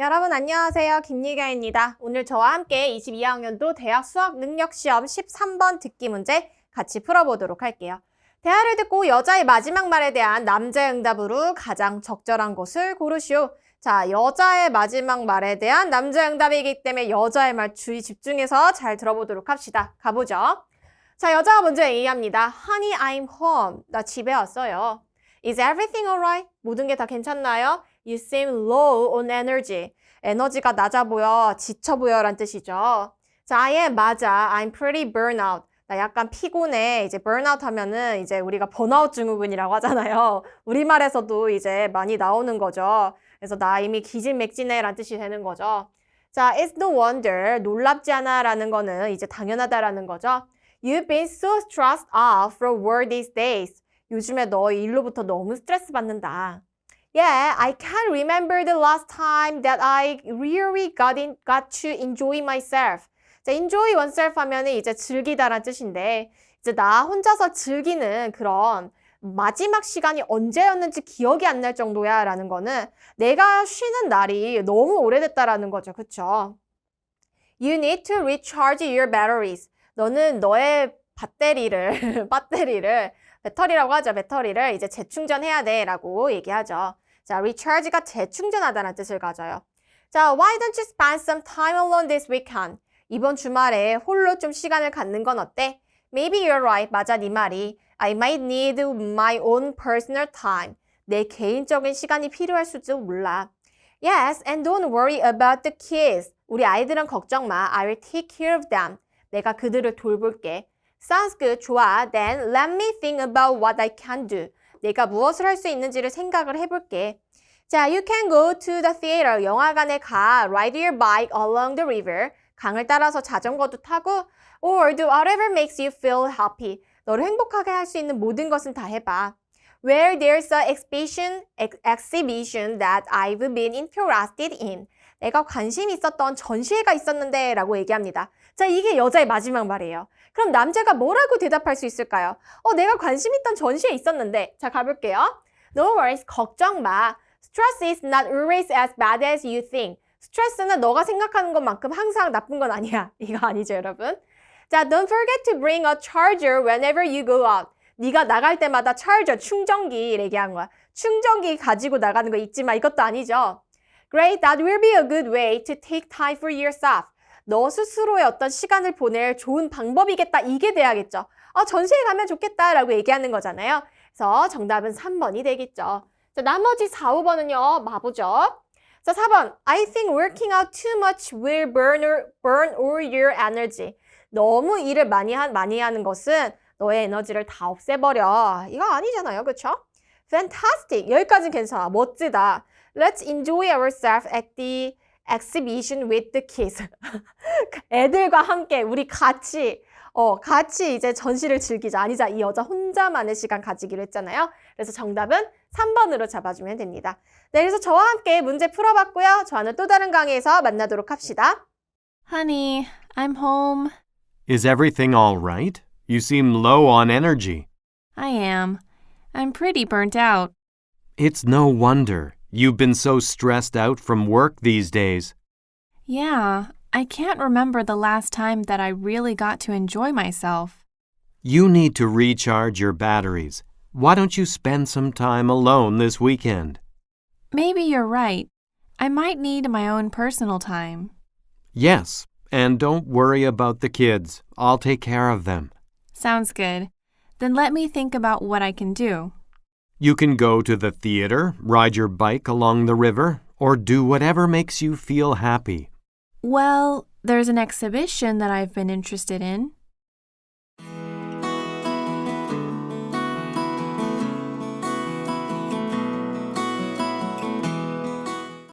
여러분 안녕하세요. 김유경입니다. 오늘 저와 함께 22학년도 대학 수학 능력 시험 13번 듣기 문제 같이 풀어보도록 할게요. 대화를 듣고 여자의 마지막 말에 대한 남자의 응답으로 가장 적절한 것을 고르시오. 자, 여자의 마지막 말에 대한 남자의 응답이기 때문에 여자의 말 주의 집중해서 잘 들어보도록 합시다. 가보죠. 자, 여자가 먼저 얘기합니다. Honey, I'm home. 나 집에 왔어요. Is everything alright? 모든 게 다 괜찮나요? You seem low on energy. 에너지가 낮아 보여, 지쳐 보여 란 뜻이죠. 자, am 맞아. I'm pretty burnout. 나 약간 피곤해. 이제 burnout 하면은 이제 우리가 번아웃 증후군이라고 하잖아요. 우리말에서도 이제 많이 나오는 거죠. 그래서 나 이미 기진맥진해 란 뜻이 되는 거죠. 자, it's no wonder. 놀랍지 않아 라는 거는 이제 당연하다라는 거죠. You've been so stressed out from work these days. 요즘에 너 일로부터 너무 스트레스 받는다. Yeah, I can't remember the last time that I really got, in, got to enjoy myself. 자, enjoy oneself 하면은 이제 즐기다란 뜻인데, 이제 나 혼자서 즐기는 그런 마지막 시간이 언제였는지 기억이 안 날 정도야 라는 거는 내가 쉬는 날이 너무 오래됐다라는 거죠. 그쵸? You need to recharge your batteries. 너는 너의 배터리를, 배터리를, 배터리라고 하죠. 배터리를 이제 재충전해야 돼 라고 얘기하죠. 자, recharge가 재충전하다는 뜻을 가져요. 자, why don't you spend some time alone this weekend? 이번 주말에 홀로 좀 시간을 갖는 건 어때? Maybe you're right. 맞아, 네 말이. I might need my own personal time. 내 개인적인 시간이 필요할 수도 몰라. Yes, and don't worry about the kids. 우리 아이들은 걱정 마. I will take care of them. 내가 그들을 돌볼게. Sounds good. 좋아. Then let me think about what I can do. 내가 무엇을 할 수 있는지를 생각을 해볼게. 자, you can go to the theater. 영화관에 가. Ride your bike along the river. 강을 따라서 자전거도 타고 or do whatever makes you feel happy. 너를 행복하게 할 수 있는 모든 것은 다 해봐. Where there's a exhibition, ex- exhibition that I've been interested in. 내가 관심 있었던 전시회가 있었는데 라고 얘기합니다. 자, 이게 여자의 마지막 말이에요. 그럼 남자가 뭐라고 대답할 수 있을까요? 어, 내가 관심 있던 전시회 있었는데. 자, 가볼게요. No worries, 걱정 마. Stress is not always as bad as you think. 스트레스는 너가 생각하는 것만큼 항상 나쁜 건 아니야. 이거 아니죠, 여러분? 자, don't forget to bring a charger whenever you go out. 네가 나갈 때마다 charger, 충전기 얘기한 거야. 충전기 가지고 나가는 거 잊지 마. 이것도 아니죠. Great, that will be a good way to take time for yourself. 너 스스로의 어떤 시간을 보낼 좋은 방법이겠다. 이게 돼야겠죠. 아, 전시회 가면 좋겠다라고 얘기하는 거잖아요. 그래서 정답은 3번이 되겠죠. 자, 나머지 4, 5번은요. 마보죠. 자, 4번. I think working out too much will burn, burn all your energy. 너무 일을 많이, 한, 많이 하는 것은 너의 에너지를 다 없애버려. 이거 아니잖아요. 그쵸? Fantastic. 여기까지는 괜찮아. 멋지다. Let's enjoy ourselves at the exhibition with the kids. 애들과 함께 우리 같이 어, 같이 이제 전시를 즐기자. 아니자. 이 여자 혼자만의 시간 가지기로 했잖아요. 그래서 정답은 3번으로 잡아주면 됩니다. 네, 그래서 저와 함께 문제 풀어봤고요. 저와는 또 다른 강의에서 만나도록 합시다. Honey, I'm home. Is everything all right? You seem low on energy. I am. I'm pretty burnt out. It's no wonder. You've been so stressed out from work these days. Yeah, I can't remember the last time that I really got to enjoy myself. You need to recharge your batteries. Why don't you spend some time alone this weekend? Maybe you're right. I might need my own personal time. Yes, and don't worry about the kids. I'll take care of them. Sounds good. Then let me think about what I can do. You can go to the theater, ride your bike along the river, or do whatever makes you feel happy. Well, there's an exhibition that I've been interested in.